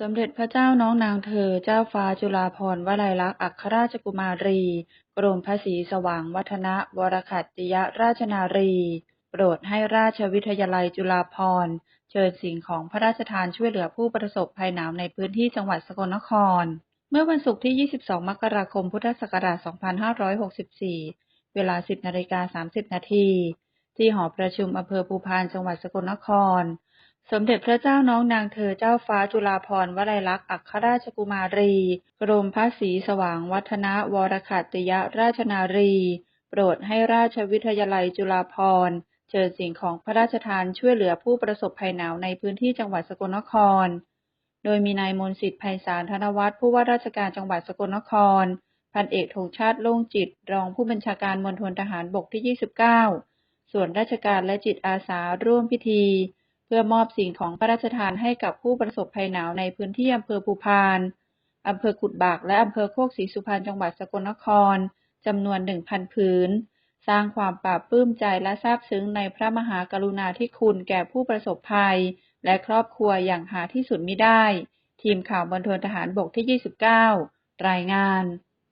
สมเด็จพระเจ้าน้องนางเธอ เจ้าฟ้าจุฬาภรณ์วลัยลักษณ์อัครราชกุมารี กรมพระศรีสว่างวัฒนะวรคัตติยราชนารี โปรดให้ราชวิทยาลัยจุฬาภรณ์เชิญสิ่งของพระราชทานช่วยเหลือผู้ประสบภัยหนาวในพื้นที่จังหวัดสกลนคร เมื่อวันศุกร์ที่ 22 มกราคม พุทธศักราช 2564 เวลา 10นาฬิกา30 นาที ที่หอประชุมอำเภอภูพานจังหวัดสกลนคร สมเด็จพระเจ้าน้องนางเธอเจ้าฟ้าจุฬาภรณ์วลัยลักษณ์อัครราชกุมารี กรมพระศรีสว่างวัฒนวรคัตติยราชนารี โปรดให้ราชวิทยาลัยจุฬาภรณ์เชิญสิ่งของพระราชทานช่วยเหลือผู้ประสบภัยหนาวในพื้นที่จังหวัดสกลนคร โดยมีนายมนสิทธิ์ไพศาลธนวัฒน์ผู้ว่าราชการจังหวัดสกลนคร พันเอกธงชาติโล่งจิต รองผู้บัญชาการมณฑลทหารบกที่ 29 ส่วนราชการและจิตอาสาร่วมพิธี เพื่อมอบสิ่งของพระราชทานให้กับผู้ประสบภัยหนาวในพื้นที่อำเภอภูพานอำเภอกุดบาก และอำเภอโคกศรีสุพรรณจังหวัดสกลนครจำนวน1,000ผืน สร้างความปลาบปลื้มใจและซาบซึ้งในพระมหากรุณาธิคุณแก่ผู้ประสบภัย และครอบครัวอย่างหาที่สุดมิได้ ทีมข่าวมณฑลทหารบกที่ 29 รายงาน